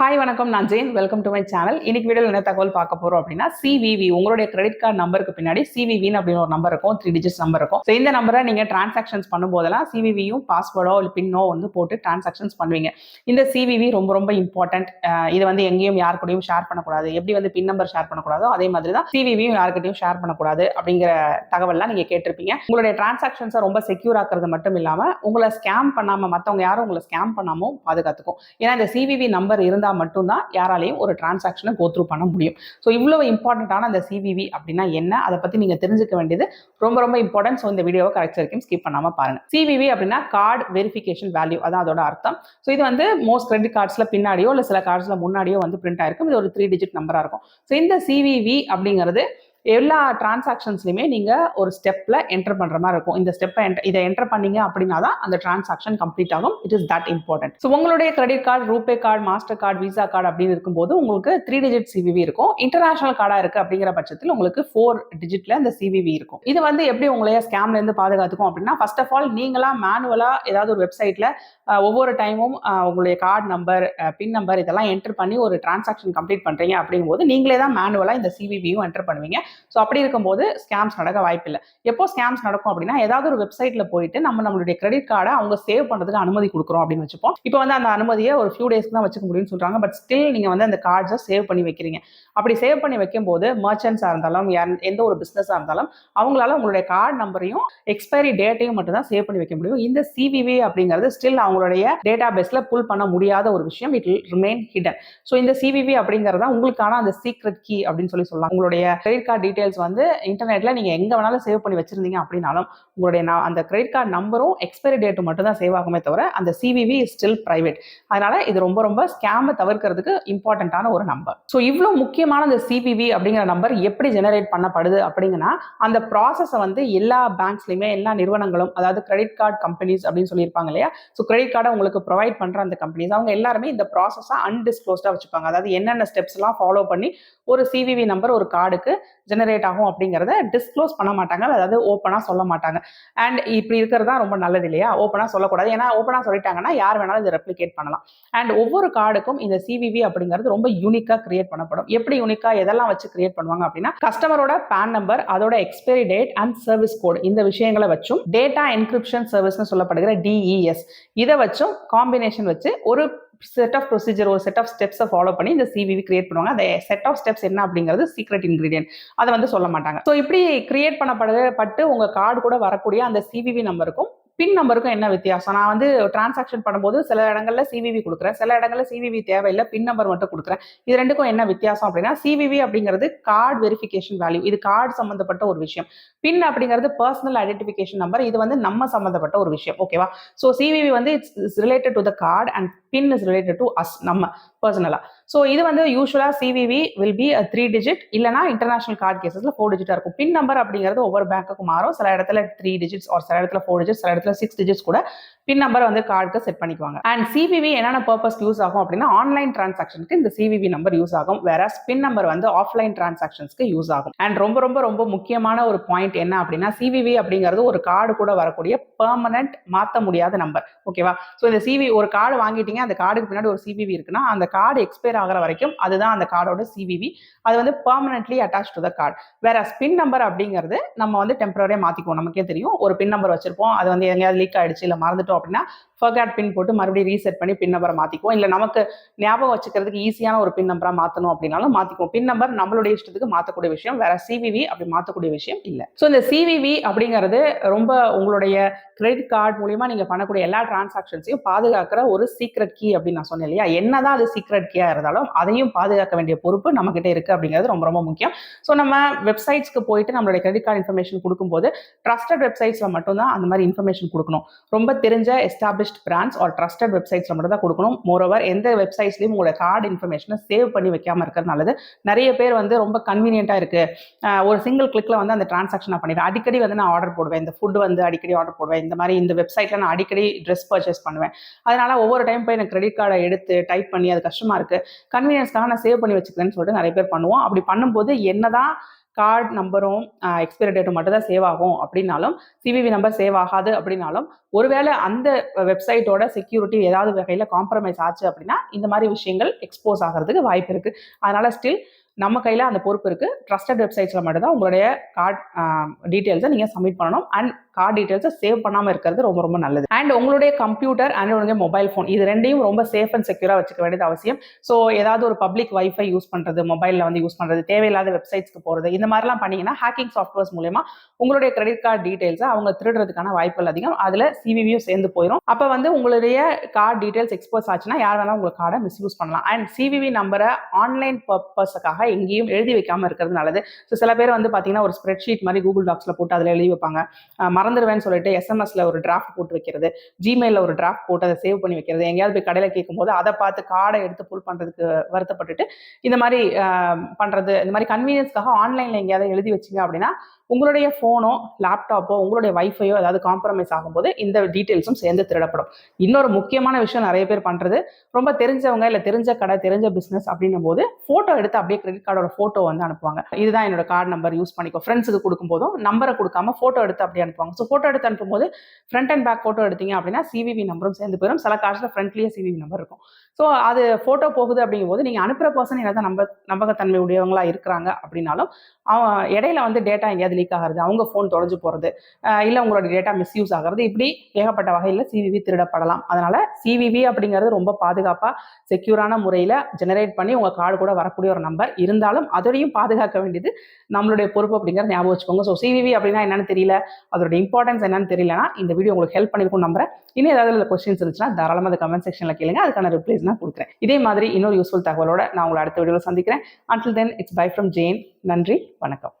Hi வணக்கம். நான் Jain. Welcome to my channel இன்னைக்கு வீடியோவில் என்ன தகவல் பார்க்க போறோம் அப்படின்னா சிவிவி உங்களுடைய கிரெடிட் கார்டு நம்பருக்கு பின்னாடி சிவிவின்னு அப்படின்னு ஒரு நம்பர் இருக்கும். த்ரீ டிஜிட்ஸ் நம்பர் இருக்கும். ஸோ இந்த நம்பரை நீங்க டிரான்சாக்ஷன்ஸ் பண்ணும்போதெல்லாம் சிவிவியும் பாஸ்வேர்டோ இல்லை பின்னோ வந்து போட்டு டிரான்சாக்ஷன்ஸ் பண்ணுவீங்க. இந்த சிவிவி ரொம்ப ரொம்ப இம்பார்ட்டன்ட் இது வந்து எங்கேயும் யார் கூடயும் ஷேர் பண்ணக்கூடாது. எப்படி வந்து பின் நம்பர் ஷேர் பண்ணக்கூடாதோ அதே மாதிரி தான் சிவிவியும் யாருக்கிட்டையும் ஷேர் பண்ணக்கூடாது அப்படிங்கிற தகவல்லாம் நீங்க கேட்டிருப்பீங்க. உங்களுடைய டிரான்சாக்ஷன்ஸை ரொம்ப செக்யூர் ஆக்குறது மட்டும் இல்லாம உங்களை ஸ்கேம் பண்ணாம மற்றவங்க யாரும் உங்களை ஸ்கேம் பண்ணாமல் பாதுகாத்துக்கும். ஏன்னா இந்த சிவிவி நம்பர் இருந்தால் மட்டும்தான் யாராலையும் ஒரு டிரான்சாக்ஷனை கோத்ரூ பண்ண முடியும். ஸோ இவ்வளவு இம்பார்ட்டண்ட்டான அந்த சிவிவி அப்படின்னா என்ன? அதை பற்றி நீங்கள் தெரிஞ்சுக்க வேண்டியது ரொம்ப ரொம்ப இம்பார்ட்டன்ட் ஸோ இந்த வீடியோவை கரெக்ட் வரைக்கும் ஸ்கிப் பண்ணாமல் பாருங்கள் சிவிவி அப்படின்னா கார்டு வெரிஃபிகேஷன் வேல்யூ அதான் அதோட அர்த்தம். ஸோ இது வந்து மோஸ்ட் கிரெடிட் கார்ட்ஸில் பின்னாடியோ இல்லை சில கார்ட்ஸில் முன்னாடியோ வந்து பிரிண்ட் ஆயிருக்கும். இது ஒரு த்ரீ டிஜிட் நம்பராக இருக்கும். ஸோ இந்த சிவிவி அப்படிங்கிறது எல்லா டிரான்சாக்ஷன்ஸ்லையுமே நீங்கள் ஒரு ஸ்டெப்பில் என்டர் பண்ணுற மாதிரி இருக்கும். இந்த ஸ்டெப்பை இதை என்டர் பண்ணீங்க அப்படின்னா தான் அந்த டிரான்சாக்ஷன் கம்ப்ளீட் ஆகும். It is that important so உங்களுடைய credit card RuPay card master card Visa card அப்படின்னு இருக்கும்போது உங்களுக்கு த்ரீ டிஜிட் சிவிவி இருக்கும். இன்டர்நேஷனல் கார்டாக இருக்குது அப்படிங்கிற பட்சத்தில் உங்களுக்கு ஃபோர் டிஜிட்ல இந்த சிவிவி இருக்கும். இது வந்து எப்படி உங்களைய ஸ்கேம்ல இருந்து பாதுகாத்துக்கும் அப்படின்னா ஃபர்ஸ்ட் ஆஃப் ஆல் நீங்களா மேனுவலா ஏதாவது ஒரு வெப்சைட்ல ஒவ்வொரு டைமும் உங்களுடைய கார்டு நம்பர் பின் நம்பர் இதெல்லாம் என்டர் பண்ணி ஒரு டிரான்சாக்ஷன் கம்ப்ளீட் பண்றீங்க அப்படிங்கும்போது நீங்களே தான் மேனுவலா இந்த சிவிவியும் என்டர் பண்ணுவீங்க. ஸோ அப்படி இருக்கும்போது ஸ்கேம்ஸ் நடக்க வாய்ப்பில்லை. எப்போ ஸ்கேம்ஸ் நடக்கும் அப்படின்னா ஏதாவது ஒரு வெப்சைட்ல போயிட்டு நம்ம நம்மளுடைய கிரெடிட் கார்டை அவங்க சேவ் பண்ணுறதுக்கு அனுமதி கொடுக்குறோம் அப்படின்னு வச்சுப்போம். இப்போ வந்து அந்த அனுமதியை ஒரு ஃபியூ டேஸ்க்கு தான் வச்சுக்க முடியும்னு சொல்றாங்க. பட் ஸ்டில் நீங்க வந்து அந்த கார்ட்ஸை சேவ் பண்ணி வைக்கிறீங்க. அப்படி சேவ் பண்ணி வைக்கும்போது மர்ச்சன்ஸாக இருந்தாலும் எந்த ஒரு பிஸ்னஸாக இருந்தாலும் அவங்களால உங்களுடைய கார்டு நம்பரையும் எக்ஸ்பைரி டேட்டையும் மட்டும் தான் சேவ் பண்ணி வைக்க முடியும். இந்த சிவிவி அப்படிங்கிறது ஸ்டில் அவங்களுடைய டேட்டா பேஸில் புல் பண்ண முடியாத ஒரு விஷயம். இட் ரிமைன் ஹிடன் ஸோ இந்த சிவிவி அப்படிங்கிறது தான் உங்களுக்கான அந்த சீக்ரெட் கீ அப்படின்னு சொல்லி சொல்லலாம். உங்களுடைய கிரெடிட் கார்டு டீட்டெயில்ஸ் வந்து இன்டர்நெட்டில் நீங்கள் எங்கே வேணாலும் சேவ் பண்ணி வச்சுருந்தீங்க அப்படின்னாலும் உங்களுடைய நான் அந்த கிரெடிட் கார்டு நம்பரும் எக்ஸ்பைரி டேட்டும் மட்டும் தான் சேவ் ஆகுமே தவிர அந்த சிவிவி இஸ் ஸ்டில் ப்ரைவேட் அதனால் இது ரொம்ப ரொம்ப ஸ்கேமை தவிர்க்கிறதுக்கு இம்பார்ட்டண்ட்டான ஒரு நம்பர் ஸோ இவ்வளோ முக்கியமான அந்த சிபிவி அப்படிங்கிற நம்பர் எப்படி ஜெனரேட் பண்ணப்படுது அப்படிங்கன்னா அந்த ப்ராசஸை வந்து எல்லா பேங்க்ஸ்லையுமே எல்லா நிறுவனங்களும் அதாவது கிரெடிட் கார்டு கம்பெனிஸ் அப்படின்னு சொல்லியிருப்பாங்க இல்லையா? ஸோ கிரெடிட் கார்டை உங்களுக்கு ப்ரொவைட் பண்ணுற அந்த கம்பெனிஸ் அவங்க எல்லாருமே இந்த ப்ராசஸை அன்டிஸ்க்ளோஸ்டாக வச்சுப்பாங்க. அதாவது என்னென்ன ஸ்டெப்ஸ்லாம் ஃபாலோ பண்ணி ஒரு சிவிவி நம்பர் ஒரு கார்டுக்கு ஜெனரேட் ஆகும் அப்படிங்கிறத டிஸ்க்ளோஸ் பண்ண மாட்டாங்க. அதாவது ஓப்பனாக சொல்ல மாட்டாங்க. அண்ட் இப்படி இருக்கிறது தான் ரொம்ப நல்லது இல்லையா? ஓப்பனாக சொல்லக்கூடாது. ஏன்னா ஓப்பனாக சொல்லிட்டாங்கன்னா யார் வேணாலும் இதை ரெப்ளிகேட் பண்ணலாம். அண்ட் ஒவ்வொரு கார்டுக்கும் இந்த சிவிவி அப்படிங்கிறது ரொம்ப யூனிக்காக கிரியேட் பண்ணப்படும். எப்படி யூனிக்காக எதெல்லாம் வச்சு கிரியேட் பண்ணுவாங்க அப்படின்னா கஸ்டமரோட பேன் நம்பர் அதோட expiry date and service code இந்த விஷயங்களை வச்சும் டேட்டா என்கிரிப்ஷன் சர்வீஸ்னு சொல்லப்படுகிற டிஇஎஸ் இதை வச்சும் காம்பினேஷன் வச்சு ஒரு செட் ஆஃப் ப்ரொசீஜர் ஒரு செட் ஆஃப் ஸ்டெப்ஸை ஃபாலோ பண்ணி இந்த சிவிவி கிரியேட் பண்ணுவாங்க. அந்த செட் ஆஃப் ஸ்டெப்ஸ் என்ன அப்படிங்கிறது சீக்ரெட் இன்கிரீடியன்ட் அதை வந்து சொல்ல மாட்டாங்க. ஸோ இப்படி கிரியேட் பண்ணப்படப்பட்டு உங்கள் கார்டு கூட வரக்கூடிய அந்த சிவிவி நம்பருக்கும் பின் நம்பருக்கும் என்ன வித்தியாசம்? நான் வந்து டிரான்சாக்ஷன் பண்ணும்போது சில இடங்களில் சிவிவி கொடுக்குறேன். சில இடங்களில் சிவிவி தேவையில்லை. பின் நம்பர் மட்டும் கொடுக்குறேன். இது ரெண்டுக்கும் என்ன வித்தியாசம் அப்படின்னா சிவிவி அப்படிங்கிறது கார்டு வெரிஃபிகேஷன் வேல்யூ இது கார்டு சம்மந்தப்பட்ட ஒரு விஷயம். பின் அப்படிங்கிறது பர்சனல் ஐடென்டிஃபிகேஷன் நம்பர் இது வந்து நம்ம சம்மந்தப்பட்ட ஒரு விஷயம். ஓகேவா ஸோ சிவிவி வந்து it's related to the card and PIN is related to us நம்ம பர்சனலாக ஸோ இது வந்து யூஸ்வலாக CVV will be three digit இல்லைனா இன்டர்நேஷனல் கார்டு கேசஸில் ஃபோர் டிஜிட்டாக இருக்கும். பின் நம்பர் அப்படிங்கிறது ஒவ்வொரு பேங்க்குக்கு மாறும். சில இடத்துல த்ரீ டிஜிட்ஸ் ஒரு சில இடத்துல ஃபோர் டிஜிட்ஸ் சில இடத்துல சிக்ஸ் டிஜிட்ஸ் கூட பின் நம்பர் வந்து கார்டுக்கு செட் பண்ணிக்குவாங்க. அண்ட் சிவிவி என்னென்ன பர்பஸ் யூஸ் ஆகும் அப்படின்னா ஆன்லைன் டிரான்சாக்ஷனுக்கு இந்த சிவிவி நம்பர் யூஸ் ஆகும். வேற பின் நம்பர் வந்து ஆஃப்லைன் டிரான்சாக்ஷன்ஸ்க்கு யூஸ் ஆகும். அண்ட் ரொம்ப ரொம்ப ரொம்ப முக்கியமான ஒரு பாயிண்ட் என்ன அப்படின்னா சிவிவி அப்படிங்கிறது ஒரு கார்டு கூட வரக்கூடிய பெர்மனன்ட் மாற்ற முடியாத நம்பர் ஓகேவா ஸோ இந்த சிவி ஒரு கார்டு வாங்கிட்டீங்க அந்த கார்டுக்கு பின்னாடி ஒரு சிவிவி இருக்குன்னா அந்த கார்டு எக்ஸ்பயர் ஆகிற வரைக்கும் அதுதான் அந்த கார்டோட சிவிவி அது வந்து permanently attach to the card வேற பின் நம்பர் அப்படிங்கிறது நம்ம வந்து டெம்பரரியாக மாற்றிக்குவோம் நமக்கே தெரியும். ஒரு பின் நம்பர் வச்சிருப்போம். அது வந்து எங்கேயாவது லீக் ஆயிடுச்சு இல்லை மறந்துட்டோம் அப்படின்னா ஃபர்காட் பின் போட்டு மறுபடியும் ரீசெட் பண்ணி பின் நம்பரை மாற்றிக்குவோம் இல்லை நமக்கு ஞாபகம் வச்சுக்கிறதுக்கு ஈஸியான ஒரு பின் நம்பராக மாற்றணும் அப்படின்னாலும் மாற்றிக்குவோம் பின் நம்பர் நம்மளுடைய இஷ்டத்துக்கு மாற்றக்கூடிய விஷயம். வேற சிவிவி அப்படி மாற்றக்கூடிய விஷயம் இல்லை. ஸோ இந்த சிவிவி அப்படிங்கிறது ரொம்ப உங்களுடைய கிரெடிட் கார்டு மூலயமா நீங்கள் பண்ணக்கூடிய எல்லா டிரான்சாக்ஷன்ஸையும் பாதுகாக்கிற ஒரு சீக்கிரம் சீக்ரெட் கீ அப்படின்னு நான் சொன்னேன் இல்லையா? என்னதான் அது சீக்ரெட் கீயா இருந்தாலும் அதையும் பாதுகாக்க வேண்டிய பொறுப்பு நம்ம கிட்ட இருக்கு அப்படிங்கிறது ரொம்ப ரொம்ப முக்கியம். ஸோ நம்ம வெப்சைட்ஸ்க்கு போயிட்டு நம்மளுடைய கிரெடிட் கார்டு இன்ஃபர்மேஷன் கொடுக்கும்போது ட்ரஸ்டட் வெப்சைட்ஸ்ல மட்டும்தான் அந்த மாதிரி இன்ஃபர்மேஷன் கொடுக்கணும். ரொம்ப தெரிஞ்ச எஸ்டாப்ளிஷ்ட் பிராண்ட்ஸ் ஆர் ட்ரஸ்டட் வெப்சைட்ஸ்ல மட்டும் தான் கொடுக்கணும். மோரோவர் எந்த வெப்சைட்ஸ்லையும் உங்களோட கார்டு இன்ஃபர்மேஷனை சேவ் பண்ணி வைக்காம இருக்கிறது நல்லது. நிறைய பேர் வந்து ரொம்ப கன்வீனியன்ட்டா இருக்கு. ஒரு சிங்கிள் கிளிக்ல வந்து அந்த டிரான்சாக்ஷன் நான் பண்ணிடுறேன் அடிக்கடி வந்து நான் ஆர்டர் போடுவேன். இந்த ஃபுட் வந்து அடிக்கடி ஆர்டர் போடுவேன். இந்த மாதிரி இந்த வெப்சைட்ல நான் அடிக்கடி ட்ரெஸ் பர்ச்சேஸ் பண்ணுவேன். அதனால ஒவ்வொரு டைம் போய் எனக்கு கிரெடிட் கார்டை எடுத்து டைப் பண்ணி அது கஷ்டமா இருக்கு. கன்வீனியன்ஸ்க்காக நான் சேவ் பண்ணி வச்சுக்கிறேன்னு சொல்லிட்டு நிறைய பேர் பண்ணுவோம். அப்படி பண்ணும்போது என்னதான் கார்டு நம்பரும் எக்ஸ்பைரி டேட்டும் மட்டும் தான் சேவ் ஆகும் அப்படின்னாலும் சிவிவி நம்பர் சேவ் ஆகாது அப்படின்னாலும் ஒருவேளை அந்த வெப்சைட்டோட செக்யூரிட்டி ஏதாவது வகையில் காம்ப்ரமைஸ் ஆச்சு அப்படின்னா இந்த மாதிரி விஷயங்கள் எக்ஸ்போஸ் ஆகிறதுக்கு வாய்ப்பு இருக்குது அதனால் ஸ்டில் நம்ம கையில் அந்த பொறுப்பு இருக்குது ட்ரஸ்டட் வெப்சைட்ஸில் மட்டும்தான் உங்களுடைய கார்ட் டீட்டெயில்ஸை நீங்கள் சப்மிட் பண்ணணும். அண்ட் கார்டு டீட்டெயில்ஸை சேவ் பண்ணாமல் இருக்கிறது ரொம்ப ரொம்ப நல்லது. அண்ட் உங்களுடைய கம்ப்யூட்டர் அண்ட் உங்களுடைய மொபைல் ஃபோன் இது ரெண்டையும் ரொம்ப சேஃப் அண்ட் செக்யூராக வச்சுக்க வேண்டியது அவசியம். ஸோ ஏதாவது ஒரு பப்ளிக் வைஃபை யூஸ் பண்ணுறது மொபைலில் வந்து யூஸ் பண்ணுறது தேவையில்லாத வெப்சைட்ஸ்க்கு போகிறது இந்த மாதிரிலாம் பண்ணிங்கன்னா ஹேக்கிங் சாஃப்ட்வேர்ஸ் மூலயமா உங்களுடைய கிரெடிட் கார்டு டீட்டெயில்ஸை அவங்க திருடுறதுக்கான வாய்ப்புகள் அதிகம். அதில் சிவிவியும் சேர்ந்து போயிடும் அப்போ வந்து உங்களுடைய கார்டு டீட்டெயில்ஸ் எக்ஸ்போஸ் ஆச்சுன்னா யார் வேணாலும் உங்கள் கார்டை மிஸ்யூஸ் பண்ணலாம். அண்ட் சிவிவி நம்பரை ஆன்லைன் பர்பஸுக்காக எங்கேயும் எழுதி வைக்காமல் இருக்கிறது நல்லது. ஸோ சில பேர் வந்து பார்த்தீங்கன்னா ஒரு ஸ்ப்ரெட் ஷீட் மாதிரி கூகுள் டாக்ஸில் போட்டு அதில் எழுதி வைப்பாங்க. மறந்துடுவேன்னு சொல்லிட்டு எஸ்எம்எஸ்ல ஒரு டிராஃப்ட் போட்டு வைக்கிறது. ஜிமெயிலில் ஒரு டிராஃப்ட் போட்டு அதை சேவ் பண்ணி வைக்கிறது. எங்கேயாவது போய் கடையில் கேட்கும்போது அதை பார்த்து கார்டை எடுத்து புல் பண்ணுறதுக்கு வருத்தப்பட்டுட்டு இந்த மாதிரி பண்ணுறது இந்த மாதிரி கன்வீனியன்ஸ்க்காக ஆன்லைனில் எங்கேயாவது எழுதி வச்சீங்க அப்படின்னா உங்களுடைய ஃபோனோ லேப்டாப்போ உங்களுடைய வைஃபையோ ஏதாவது காம்ப்ரமைஸ் ஆகும்போது இந்த டீட்டெயில்ஸும் சேர்ந்து திருடப்படும். இன்னொரு முக்கியமான விஷயம் நிறைய பேர் பண்ணுறது ரொம்ப தெரிஞ்சவங்க இல்லை தெரிஞ்ச கடை தெரிஞ்ச பிஸ்னஸ் அப்படின்னும் போது ஃபோட்டோ எடுத்து அப்படியே கிரெடிட் கார்டோட ஃபோட்டோ வந்து அனுப்புவாங்க. இதுதான் என்னோட கார்டு நம்பர் யூஸ் பண்ணிக்கோ. ஃப்ரெண்ட்ஸுக்கு கொடுக்கும்போதும் நம்பரை கொடுக்காம ஃபோட்டோ எடுத்து அப்படி அனுப்புவாங்க. ஸோ ஃபோட்டோ எடுத்து அனுப்பும்போது ஃப்ரண்ட் அண்ட் பேக் ஃபோட்டோ எடுத்தீங்க அப்படின்னா சிவிவி நம்பரும் சேர்ந்து போயிடும் சில காசில் ஃப்ரண்ட்லேயே சிவிவி நம்பர் இருக்கும். ஸோ அது ஃபோட்டோ போகுது அப்படிங்கும்போது நீங்கள் அனுப்புகிற பர்சன் என்னதான் நம்ப நம்பகத்தன்மை உடையவங்களா இருக்கிறாங்க அப்படின்னாலும் அவன் இடையில வந்து டேட்டா எங்கேயாவது லீக் ஆகிறது அவங்க ஃபோன் தொலைஞ்சு போகிறது இல்லை உங்களோட டேட்டா மிஸ்யூஸ் ஆகிறது இப்படி ஏகப்பட்ட வகையில் சிவிவி திருடப்படலாம். அதனால சிவிவி அப்படிங்கிறது ரொம்ப பாதுகாப்பாக செக்யூரான முறையில் ஜெனரேட் பண்ணி உங்கள் கார்டு கூட வரக்கூடிய ஒரு நம்பர் இருந்தாலும் அதையும் பாதுகாக்க வேண்டியது நம்மளுடைய பொறுப்பு அப்படிங்கிறத ஞாபகம் வச்சுக்கோங்க. ஸோ சிவிவி அப்படின்னா என்னன்னு தெரியல. அதோட இம்பார்ட்டன்ஸ் என்னன்னு தெரியலனா இந்த வீடியோ உங்களுக்கு ஹெல்ப் பண்ணிருக்கும் நம்புறேன். இன்னும் ஏதாவது கொஸ்டின்ஸ் இருந்துச்சுன்னா தாராளமாக அந்த கமெண்ட் செக்ஷனில் கேளுங்க. அதுக்கான ரிப்ளைஸ் நான் கொடுக்குறேன். இதே மாதிரி இன்னொரு யூஸ்ஃபுல் தகவலோட நான் உங்களை அடுத்த வீடியோவில் சந்திக்கிறேன். Until then it's bye from Jain நன்றி வணக்கம்.